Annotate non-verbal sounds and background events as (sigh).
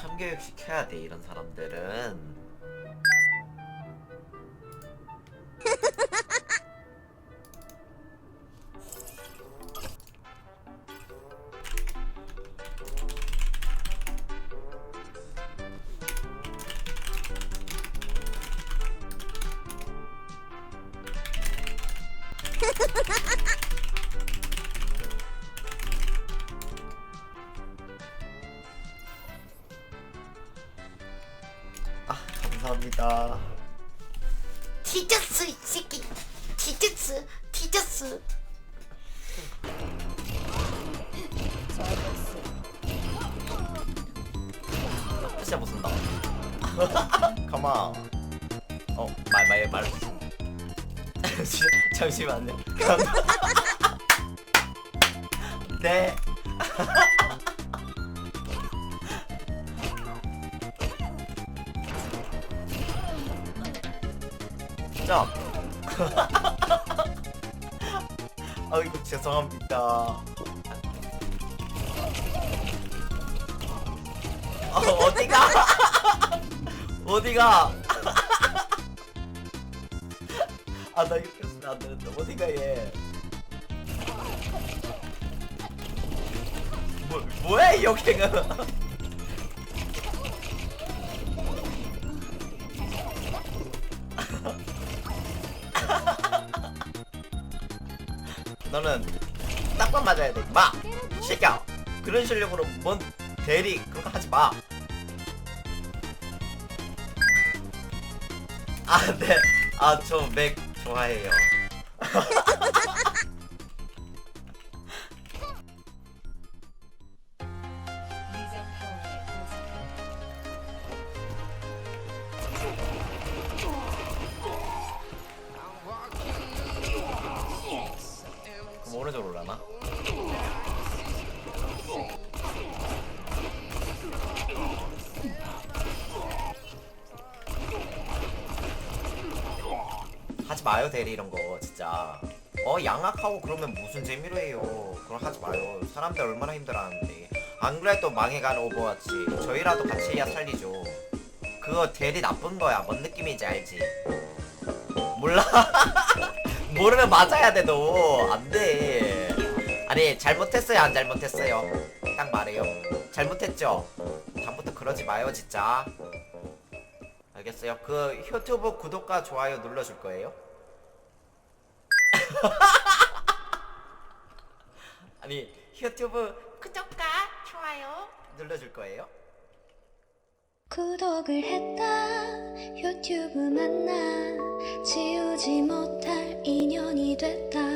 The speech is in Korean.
성교육 시켜야 돼 이런 사람들은 (laughs) 감사합니다. 티저스 이 새끼. 티저스 티저스. 진짜 못 쓴다. 가마 어 말 말 말. 잠시만요. (laughs) 네 (laughs) 점 (laughs) 아이고 죄송합니다. 어, 어디가? (laughs) 어디가? 아 나 이렇게 쓰면 안 되는데. 어디가 얘? 뭐, 뭐야 이 역행은 (laughs) 너는 딱밤 맞아야 돼. 마! 새끼야! 그런 실력으로 뭔 대리 그런 거 하지 마. 아, 네. 아, 저 맥 좋아해요. (laughs) 그럼 오른쪽으로 올라나? 하지 마요 대리 이런 거 진짜. 어 양악하고 그러면 무슨 재미로 해요? 그럼 하지 마요. 사람들 얼마나 힘들어하는데. 안 그래도 망해가는 오버워치. 저희라도 같이 해야 살리죠. 그거 대리 나쁜 거야. 뭔 느낌인지 알지? 몰라 (laughs) 모르면 맞아야 돼 너. 안 돼. 아니 잘못했어요 안 잘못했어요? 딱 말해요. 잘못했죠? 다음부터 그러지 마요 진짜. 알겠어요. 그 유튜브 구독과 좋아요 눌러줄 거예요? (laughs) 아니 유튜브 구독과 좋아요 눌러줄 거예요? 구독을 했다. 유튜브 만나. 지우지 못할 인연이 death.